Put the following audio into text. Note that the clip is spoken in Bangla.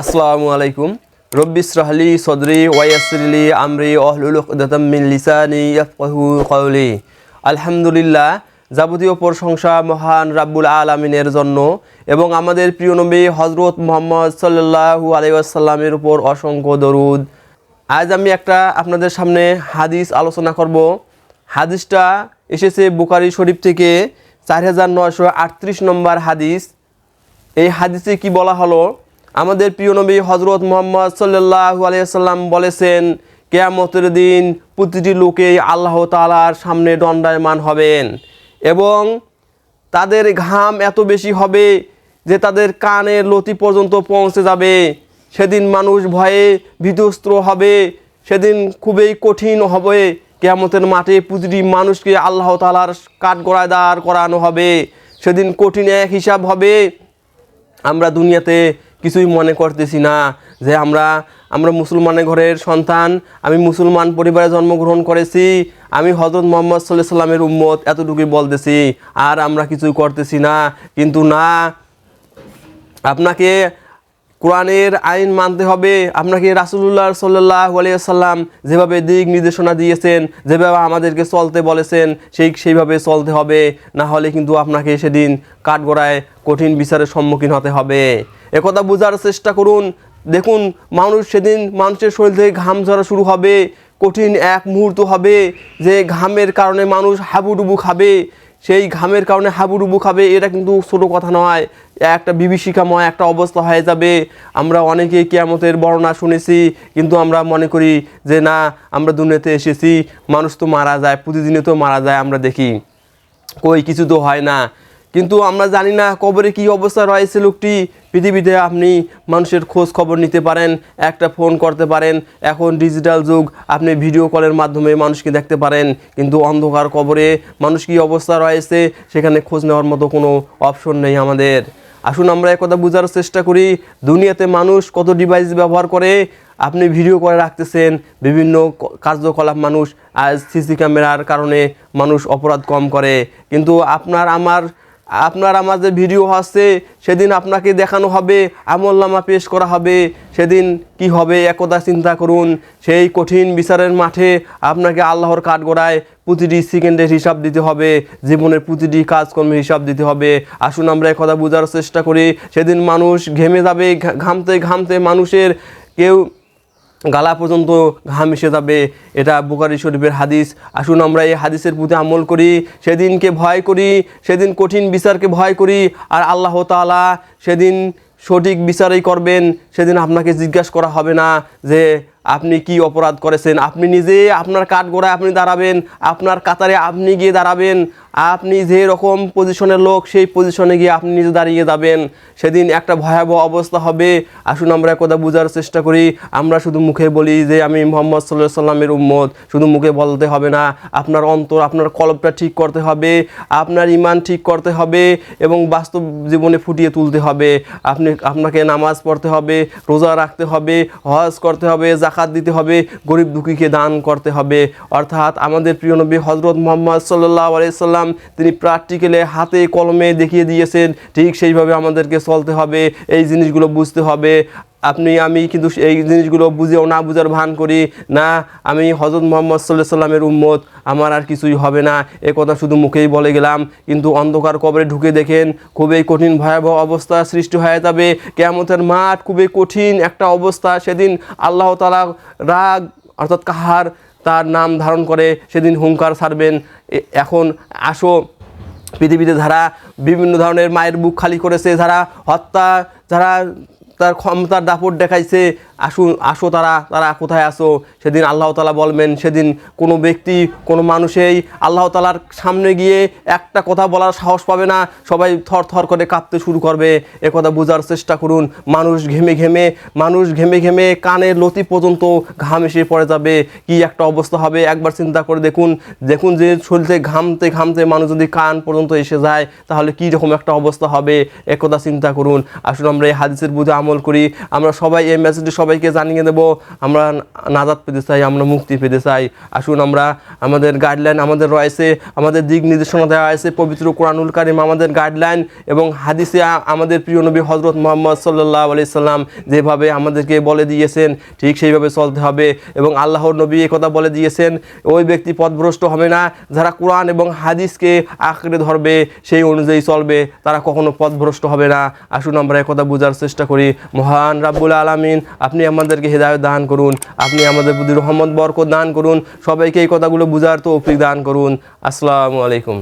আসসালামু আলাইকুম। রব্বিস রাহলি সদরি ওয়াইয়াসরিলি আমরি অহলুল মিন লিসানি ইয়াফকাহু আলহামদুলিল্লাহ, যাবতীয় প্রশংসা মহান রাব্বুল আলামিনের জন্য এবং আমাদের প্রিয় নবী হজরত মোহাম্মদ সাল্লাল্লাহু আলাইহি ওয়াসাল্লামের উপর অসংখ্য দরুদ। আজ আমি একটা আপনাদের সামনে হাদিস আলোচনা করব। হাদিসটা এসেছে বুকারি শরীফ থেকে চার হাজার নয়শো আটত্রিশ নম্বর হাদিস। এই হাদিসে কি বলা হলো? আমাদের প্রিয় নবী হজরত মোহাম্মদ সাল্লাহ আলিয়াল্লাম বলেছেন, কেয়ামতের দিন প্রতিটি লোকেই আল্লাহ তালার সামনে দণ্ডায়মান হবেন এবং তাদের ঘাম এত বেশি হবে যে তাদের কানের লতি পর্যন্ত পৌঁছে যাবে। সেদিন মানুষ ভয়ে বিধ্বস্ত হবে, সেদিন খুবই কঠিন হবে। কেয়ামতের মাঠে প্রতিটি মানুষকে আল্লাহ তালার কাঠগড়ায় দাঁড় করানো হবে। সেদিন কঠিন এক হিসাব হবে। আমরা দুনিয়াতে কিছুই মনে করতেছি না যে আমরা আমরা মুসলমানের ঘরের সন্তান, আমি মুসলমান পরিবারে জন্মগ্রহণ করেছি, আমি হজরত মোহাম্মদ সাল্লাহ সাল্লামের উম্মত এতটুকুই বলতেছি, আর আমরা কিছুই করতেছি না। কিন্তু না, আপনাকে কোরআনের আইন মানতে হবে। আপনাকে রাসুলুল্লাহ সাল্লাহ আলিয়াল্লাম যেভাবে দিক নির্দেশনা দিয়েছেন, যেভাবে আমাদেরকে চলতে বলেছেন, সেই সেইভাবে চলতে হবে। না হলে কিন্তু আপনাকে সেদিন কাঠগড়ায় কঠিন বিচারের সম্মুখীন হতে হবে। একথা বোঝার চেষ্টা করুন। দেখুন, মানুষ সেদিন মানুষের শরীর থেকে ঘাম ঝরা শুরু হবে। কঠিন এক মুহূর্ত হবে যে ঘামের কারণে মানুষ হাবুডুবু খাবে। সেই ঘামের কারণে হাবুডুবু খাবে, এটা কিন্তু ছোটো কথা নয়। একটা বিভীষিকাময় একটা অবস্থা হয়ে যাবে। আমরা অনেকে কেয়ামতের বর্ণনা শুনেছি, কিন্তু আমরা মনে করি যে না, আমরা দুনিয়াতে এসেছি, মানুষ তো মারা যায় প্রতিদিনে তো মারা যায়, আমরা দেখি। কই, কিছু তো হয় না। কিন্তু আমরা জানি না কবরে কি অবস্থা রয়েছে লোকটি। পৃথিবীতে আপনি মানুষের খোঁজ খবর নিতে পারেন, একটা ফোন করতে পারেন। এখন ডিজিটাল যুগ, আপনি ভিডিও কলের মাধ্যমে মানুষকে দেখতে পারেন। কিন্তু অন্ধকার কবরে মানুষ কি অবস্থা রয়েছে, সেখানে খোঁজ নেওয়ার মতো কোনো অপশন নেই আমাদের। আসুন আমরা একথা বোঝার চেষ্টা করি, দুনিয়াতে মানুষ কত ডিভাইস ব্যবহার করে, আপনি ভিডিও করে রাখতেছেন, বিভিন্ন কার্যকলাপ মানুষ আজ সিসি ক্যামেরার কারণে মানুষ অপরাধ কম করে, কিন্তু আপনার, আমার আপনার আমার যে ভিডিও হচ্ছে, সেদিন আপনাকে দেখানো হবে আমলনামা পেশ করা হবে, সেদিন কি হবে একদা চিন্তা করুন। সেই কঠিন বিচারের মাঠে আপনাকে আল্লাহর কাঠগড়ায় প্রতিটি সেকেন্ডের হিসাব দিতে হবে, জীবনের প্রতিটি কাজকর্মের হিসাব দিতে হবে। আসুন আমরা একথা বোঝার চেষ্টা করি, সেদিন মানুষ ঘেমে যাবে ঘামতে ঘামতে মানুষের কেউ গালা পর্যন্ত ঘাম এসে যাবে। এটা বুকারি শরীফের হাদিস। আসুন আমরা এই হাদিসের প্রতি আমল করি। সেদিনকে ভয় করি, সেদিন কঠিন বিচারকে ভয় করি, আর আল্লাহ তাআলা সেদিন সঠিক বিচারই করবেন। সেদিন আপনাকে জিজ্ঞাসা করা হবে না যে, আপনি কি অপরাধ করেছেন? আপনি নিজে আপনার কাঠগোড়ায় আপনি দাঁড়াবেন, আপনার কাতারে আপনি গিয়ে দাঁড়াবেন। আপনি যে রকম পজিশনের লোক, সেই পজিশনে গিয়ে আপনি নিজে দাঁড়িয়ে যাবেন। সেদিন একটা ভয়াবহ অবস্থা হবে। আসুন আমরা কথা বোঝার চেষ্টা করি। আমরা শুধু মুখে বলি যে, আমি মোহাম্মদ সাল্লাহ সাল্লামের উম্মত। শুধু মুখে বলতে হবে না, আপনার অন্তর, আপনার কলবটা ঠিক করতে হবে, আপনার ইমান ঠিক করতে হবে এবং বাস্তব জীবনে ফুটিয়ে তুলতে হবে। আপনি, আপনাকে নামাজ পড়তে হবে, রোজা রাখতে হবে, হজ করতে হবে জাকাত দিতে হবে, গরিব দুঃখীকে দান করতে হবে। অর্থাৎ আমাদের প্রিয় নবী হজরত মোহাম্মদ সাল্লাহ আলাইসাল্লাম তিনি প্র্যাকটিক্যালে হাতে কলমে দেখিয়ে দিয়েছেন, ঠিক সেইভাবে আমাদেরকে চলতে হবে, এই জিনিসগুলো বুঝতে হবে। আপনি, আমি কিন্তু এই জিনিসগুলো বুঝেও না বুঝার ভান করি, না, আমি হজরত মোহাম্মদ সাল্লাহ সাল্লামের উম্মত, আমার আর কিছুই হবে না, এ কথা শুধু মুখেই বলে গেলাম। কিন্তু অন্ধকার কবরে ঢুকে দেখেন, খুবই কঠিন ভয়াবহ অবস্থা সৃষ্টি হয়ে যাবে। কেয়ামতের মাঠ খুবই কঠিন একটা অবস্থা। সেদিন আল্লাহ তালা রাগ, অর্থাৎ কাহার তার নাম ধারণ করে সেদিন হুঙ্কার ছাড়বেন। এখন আসো, পৃথিবীতে যারা বিভিন্ন ধরনের মায়ের বুক খালি করেছে, যারা হত্যা, যারা তার ক্ষমতার দাপট দেখাইছে আসুন, আসো তারা তারা কোথায় আসো সেদিন আল্লাহ তালা বলবেন, সেদিন কোনো ব্যক্তি, কোনো মানুষেই আল্লাহ তালার সামনে গিয়ে একটা কথা বলার সাহস পাবে না। সবাই থর থর করে কাঁপতে শুরু করবে। এ কথা বোঝার চেষ্টা করুন। মানুষ ঘেমে ঘেমে, মানুষ ঘেমে ঘেমে কানের লতি পর্যন্ত ঘাম এসে পড়ে যাবে। কি একটা অবস্থা হবে? একবার চিন্তা করে দেখুন। দেখুন যে শরীর ঘামতে ঘামতে মানুষ যদি কান পর্যন্ত এসে যায়, তাহলে কি রকম একটা অবস্থা হবে? একথা চিন্তা করুন। আসুন আমরা এই হাদিসের বুঝে আমল করি। আমরা সবাই এই মেসেজটি সবাই সবাইকে জানিয়ে দেব, আমরা নাজাদ পেতে চাই, আমরা মুক্তি পেতে চাই। আসুন আমরা আমাদের গাইডলাইন আমাদের রয়েছে, আমাদের দিক নির্দেশনা দেওয়া আছে পবিত্র কোরআনুল কারিম আমাদের গাইডলাইন এবং হাদিসে আমাদের প্রিয় নবী হজরত মোহাম্মদ সাল্লাহ আলি সাল্লাম যেভাবে আমাদেরকে বলে দিয়েছেন, ঠিক সেইভাবে চলতে হবে এবং আল্লাহর নবী কথা বলে দিয়েছেন, ওই ব্যক্তি পথভ্রষ্ট হবে না, যারা কোরআন এবং হাদিসকে আঁকড়ে ধরবে সেই অনুযায়ী চলবে, তারা কখনো পথভ্রষ্ট হবে না। আসুন আমরা একথা বোঝার চেষ্টা করি। মহান রাব্বুল আলামিন আপনি আমাদেরকে হেদায়ত দান করুন, আপনি আমাদের প্রতি রহমত, বরকত দান করুন, সবাইকে এই কথাগুলো বোঝার তৌফিক দান করুন। আসসালামু আলাইকুম।